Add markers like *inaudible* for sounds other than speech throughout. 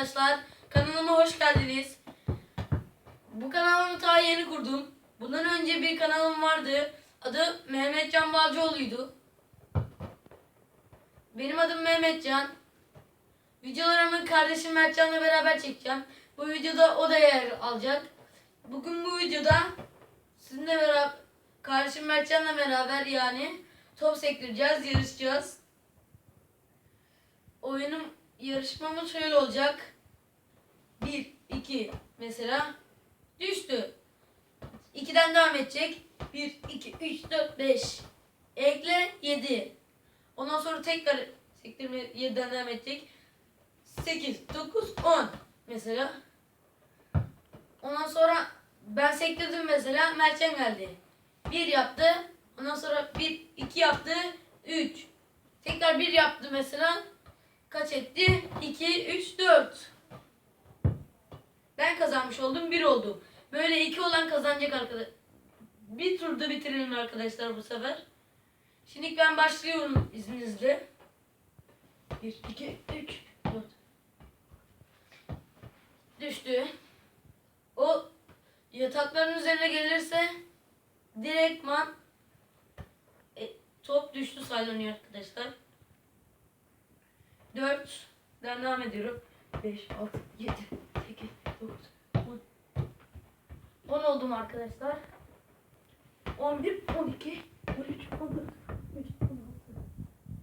arkadaşlar. Kanalıma hoş geldiniz. Bu kanalımı ta yeni kurdum. Bundan önce bir kanalım vardı. Adı Mehmet Can Balcıoğlu'ydu. Benim adım Mehmet Can. Videolarımı kardeşim Mertcan'la beraber çekeceğim. Bu videoda o da yer alacak. Bugün bu videoda sizinle beraber kardeşim Mertcan'la beraber yani top sektireceğiz, yarışacağız. Oyunum yarışmamız şöyle olacak. 1 2 mesela düştü. 2'den devam edecek. 1 2 3 4 5 ekle 7. Ondan sonra tekrar sektirme 7'den devam edecek. 8 9 10 mesela. Ondan sonra ben sektirdim mesela Mertcan geldi. 1 yaptı. Ondan sonra 1 2 yaptı. 3 Tekrar 1 yaptı mesela. Kaç etti? 2 3 4 Ben kazanmış oldum. 1 oldu. Böyle 2 olan kazanacak arkadaş. Bir turda bitirelim arkadaşlar bu sefer. Şimdi ben başlıyorum izninizle. 1 2 3 4 Düştü. O yatakların üzerine gelirse direktman e, top düştü saylanıyor arkadaşlar. 4 ben devam ediyorum. 5 6 7 8 9 10 10 oldum arkadaşlar. 11 12 13 14 15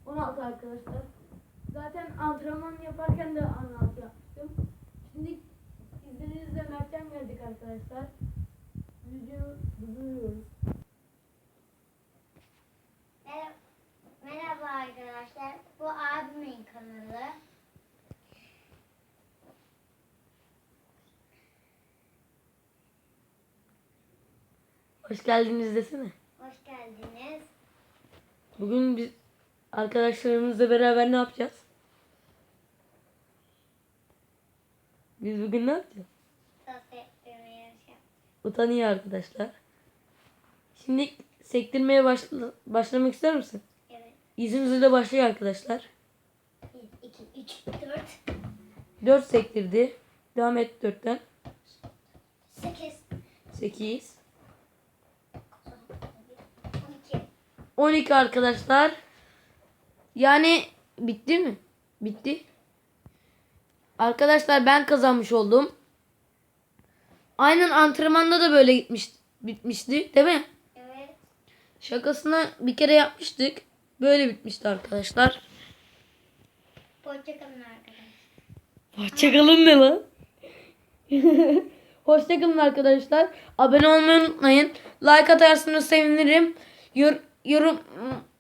16 16 arkadaşlar. Zaten antrenman yaparken de 16 yaptım. Şimdi izninizle Mertcan geldik arkadaşlar. Videoyu durduruyoruz. Merhaba, merhaba arkadaşlar. Bu abimin kanalı. Hoş geldiniz desene. Hoş geldiniz. Bugün biz arkadaşlarımızla beraber ne yapacağız? Biz bugün ne yapacağız? Utanıyor arkadaşlar. Şimdi sektirmeye başla, başlamak ister misin? Evet. İzninizle başlıyor arkadaşlar. 1, 2, 3, 4, 4 sektirdi. Devam et 4'ten. 8, 8. 12. 12 arkadaşlar. Yani bitti mi? Bitti. Arkadaşlar ben kazanmış oldum. Aynen antrenmanda da böyle gitmiş bitmişti, değil mi? Evet. Şakasına bir kere yapmıştık. Böyle bitmişti arkadaşlar. Hoşçakalın arkadaşlar. Hoşçakalın ne lan? *laughs* Hoşçakalın arkadaşlar. Abone olmayı unutmayın. Like atarsanız sevinirim. Yor- yorum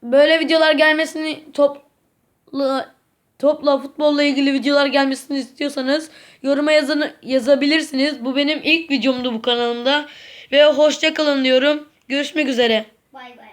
böyle videolar gelmesini topla topla futbolla ilgili videolar gelmesini istiyorsanız yoruma yazın yazabilirsiniz. Bu benim ilk videomdu bu kanalımda ve hoşçakalın diyorum. Görüşmek üzere. Bay bay.